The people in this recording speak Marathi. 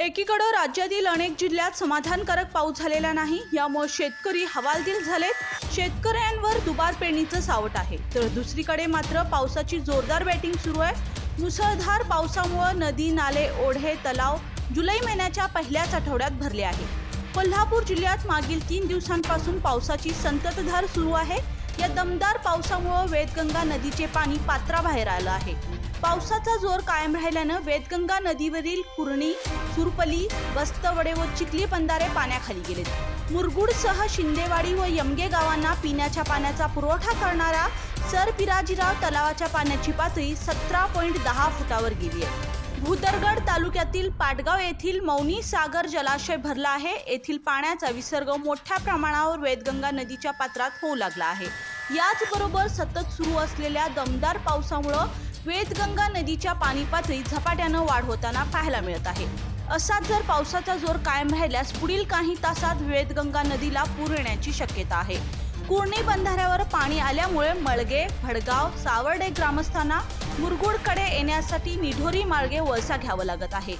एकीकडं राज्यातील अनेक जिल्ह्यात समाधानकारक पाऊस झालेला नाही यामुळे शेतकरी हवालदिल झालेत. शेतकऱ्यांवर दुबार पेरणीचं सावट आहे. तर दुसरीकडे मात्र पावसाची जोरदार बॅटिंग सुरू आहे. मुसळधार पावसामुळे नदी नाले ओढे तलाव जुलै महिन्याच्या पहिल्याच आठवड्यात भरले आहे. कोल्हापूर जिल्ह्यात मागील तीन दिवसांपासून पावसाची संततधार सुरू आहे. या दमदार पावसामुळे वेदगंगा नदीचे पाणी पात्राबाहेर आलं आहे. पावसाचा जोर कायम राहिल्यानं वेदगंगा नदीवरील कुर्णी सुरपली बस्तवडे व चिखली बंधारे पाण्याखाली गेलेत. मुरगुडसह शिंदेवाडी व यमगे गावांना पिण्याच्या पाण्याचा पुरवठा करणारा सर पिराजीराव तलावाच्या पाण्याची पातळी सतरा पॉईंट दहा फुटावर गेली आहे. भूदरगड तालुक्यातील पाटगाव येथील मौनी सागर जलाशय भरला आहे. येथील पाण्याचा विसर्ग मोठ्या प्रमाणावर वेदगंगा नदीच्या पात्रात होऊ लागला आहे. याचबरोबर सतत सुरू असलेल्या दमदार पावसामुळं वेदगंगा नदीच्या पाणी पातळीत झपाट्यानं वाढ होताना पाहायला मिळत आहे. असाच जर पावसाचा जोर कायम राहिल्यास पुढील काही तासात वेदगंगा नदीला पूर येण्याची शक्यता आहे. कुर्णी बंधाऱ्यावर पाणी आल्यामुळे मळगे भडगाव सावर्डे ग्रामस्थांना मुरगुडकडे येण्यासाठी निढोरी मार्गे वळसा घ्यावं लागत आहे.